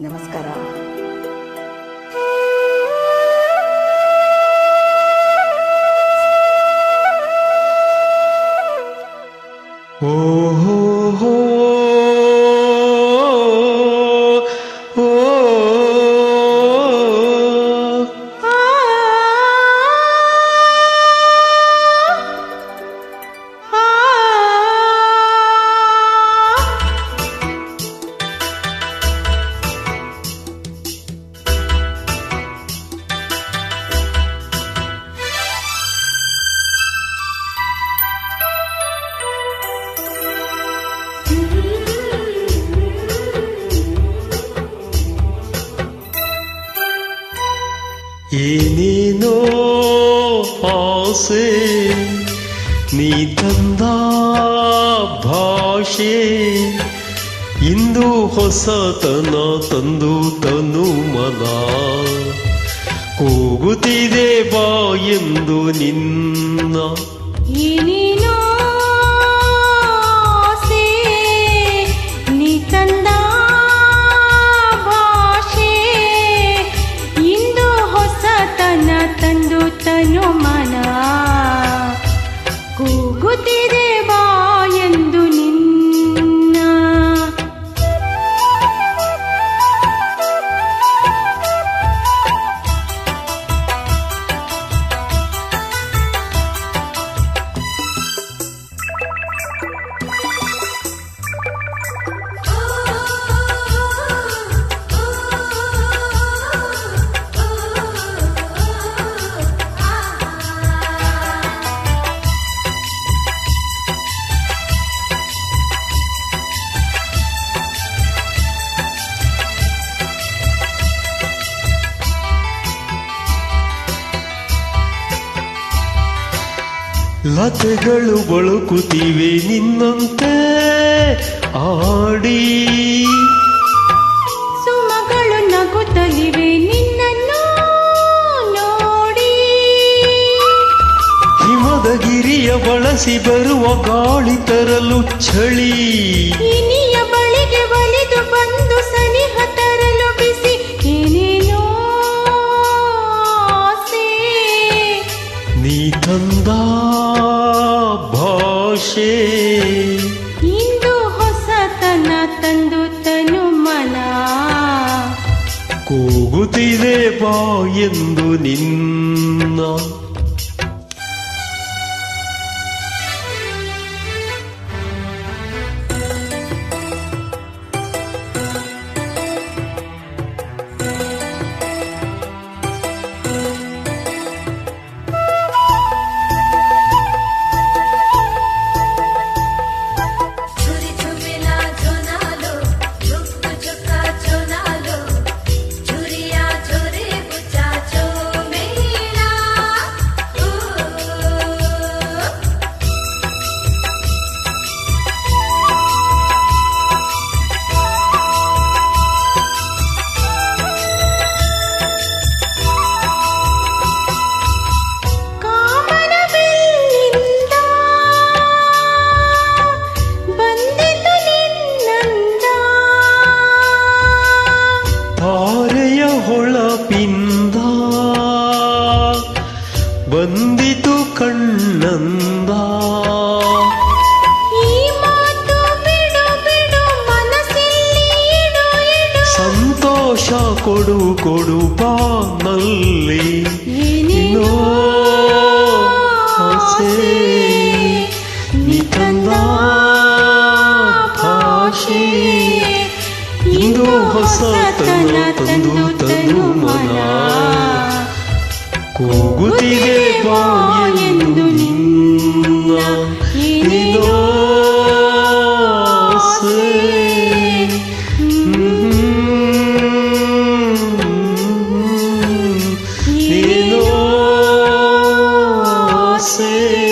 నమస్కార ఓహో ಏನೇನೋ ಆಸೆ ನೀ ತಂದ ಭಾಷೆ ಇಂದು ಹೊಸತನ ತಂದು ತನು ಮನ. ಕೂಗುತ್ತಿದೆ ಬಾ ಎಂದು ನಿನ್ನ ತಂದು ತನು ಮನ ಕೂಗುತ್ತಿದೆ ಲತೆಗಳು ಬಳುಕುತ್ತಿವೆ ನಿನ್ನಂತೆ ಆಡಿ. ಸುಮಗಳು ನಗುತ್ತಲಿವೆ ನಿನ್ನನ್ನು ನೋಡಿ. ಹಿಮದ ಗಿರಿಯ ಬಳಸಿ ಬರುವ ಗಾಳಿ ತರಲು ಚಳಿ ಇಂದು ಹೊಸತನ ತಂದು ತನು ಮನ. ಕೂಗುತ್ತಿದೆ ಬಾ ಎಂದು ನಿನ್ನ ಕಣ್ಣಂದ ಈ ಮಾತು ಬಿಡು ಬಿಡು ಮನಸ್ಸಲ್ಲಿ ಇಡು ಇಡು ಸಂತೋಷ ಕೊಡು ಕೊಡು ಬಾನಲ್ಲಿ ಏನೇನೋ ಆಸೆ ನೀ ತಂದ ಭಾಷೆ ಇಂದು ಹೊಸತನ ತಂದು ತನು ಮನ 고구디게 봉인 눈인나? 이노세 이노세